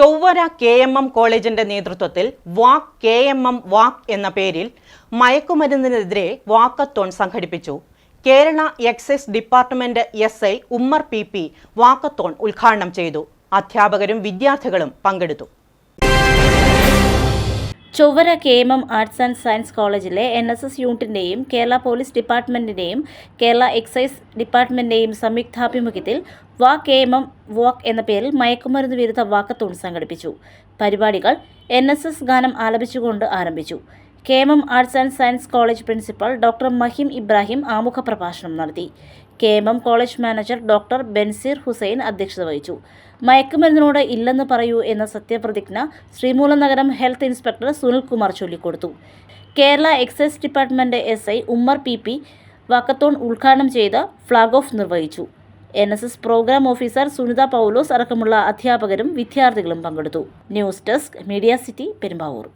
Chowara K M M കോളേജിന്റെ നേതൃത്വത്തിൽ walk K M M walk എന്ന പേരിൽ മയക്കുമരുന്നിനെതിരെ വാക്കത്തോൺ സംഘടിപ്പിച്ചു. Kerala excise department S I Ummer P P walkathon ഉദ്ഘാടനം ചെയ്തു. അധ്യാപകരും വിദ്യാർത്ഥികളും പങ്കെടുത്തു. Chowwara K M M arts and science കോളേജിലെ എൻ എസ് എസ് യൂണിറ്റിന്റെയും കേരള പോലീസ് ഡിപ്പാർട്ട്മെന്റിന്റെയും കേരള എക്സൈസ് ഡിപ്പാർട്ട്മെന്റിന്റെയും സംയുക്താഭിമുഖ്യത്തിൽ വാ കെ എം എം വാക്ക് എന്ന പേരിൽ മയക്കുമരുന്ന് വിരുദ്ധ വാക്കത്തോൺ സംഘടിപ്പിച്ചു. പരിപാടികൾ എൻ എസ് എസ് ഗാനം ആലപിച്ചുകൊണ്ട് ആരംഭിച്ചു. K M M arts and science college principal doctor Mahim Ibrahim ആമുഖ പ്രഭാഷണം നടത്തി. K M M college manager doctor Benseer Hussain അധ്യക്ഷത വഹിച്ചു. മയക്കുമരുന്നിനോട് ഇല്ലെന്ന് പറയൂ എന്ന സത്യപ്രതിജ്ഞ ശ്രീമൂലം നഗരം ഹെൽത്ത് ഇൻസ്പെക്ടർ സുനിൽകുമാർ ചൊല്ലിക്കൊടുത്തു. Kerala excise department S I Ummer P P walkathon ഉദ്ഘാടനം ചെയ്ത് ഫ്ളാഗ് ഓഫ് നിർവഹിച്ചു. N S S programme officer Sunitha Paulose അടക്കമുള്ള അധ്യാപകരും വിദ്യാർത്ഥികളും പങ്കെടുത്തു. News desk media city Perumbavoor.